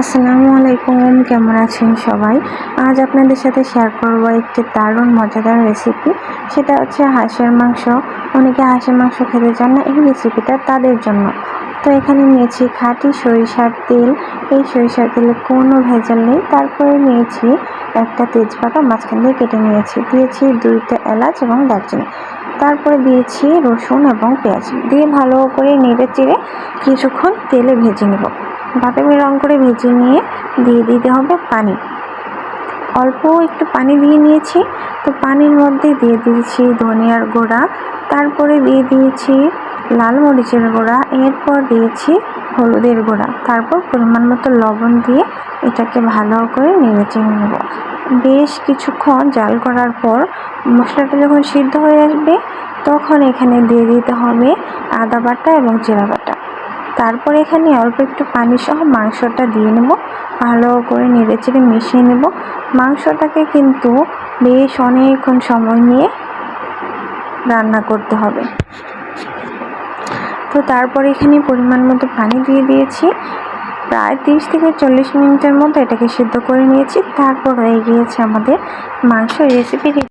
আসসালামু আলাইকুম, কেমন আছেন সবাই? আজ আপনাদের সাথে শেয়ার করব একটি দারুণ মজাদার রেসিপি সেটা হচ্ছে হাঁসের মাংস। অনেকে হাঁসের মাংস খেতে চান না, এই রেসিপিটা তাদের জন্য। তো এখানে নিয়েছি খাঁটি সরিষার তেল। এই সরিষার তেলে কোনো ভেজাল নেই। তারপরে নিয়েছি একটা তেজপাতা, মাঝখান দিয়ে কেটে নিয়েছি। দিয়েছি দুইটা এলাচ এবং দারচিনি। তারপরে দিয়েছি রসুন এবং পেঁয়াজ। দিয়ে ভালো করে নেড়ে চেড়ে কিছুক্ষণ তেলে ভেজে নেব। বাদামি রং করে ভেজে নিয়ে দিয়ে দিতে হবে পানি। অল্প একটু পানি দিয়ে নিয়েছি। তো পানির মধ্যে দিয়ে দিয়েছি ধনিয়ার গুঁড়া, তারপরে দিয়ে দিয়েছি লাল মরিচের গুঁড়া, এরপর দিয়েছি হলুদের গুঁড়া। তারপর পরিমাণ মতো লবণ দিয়ে এটাকে ভালো করে নেড়ে নেব। বেশ কিছুক্ষণ জাল করার পর মশলাটা যখন সিদ্ধ হয়ে আসবে, তখন এখানে দিয়ে দিতে হবে আদা বাটা এবং জিরা বাটা। তারপর এখানে অল্প একটু পানি সহ মাংসটা দিয়ে নেব। ভালো করে নেড়ে চেড়ে মিশিয়ে নেব। মাংসটাকে কিন্তু বেশ অনেকক্ষণ সময় নিয়ে রান্না করতে হবে। তো তারপর এখানে পরিমাণ মতো পানি দিয়ে দিয়েছি। প্রায় তিরিশ থেকে চল্লিশ মিনিটের মতো এটাকে সিদ্ধ করে নিয়েছি। তারপর হয়ে গিয়েছে আমাদের মাংস রেসিপি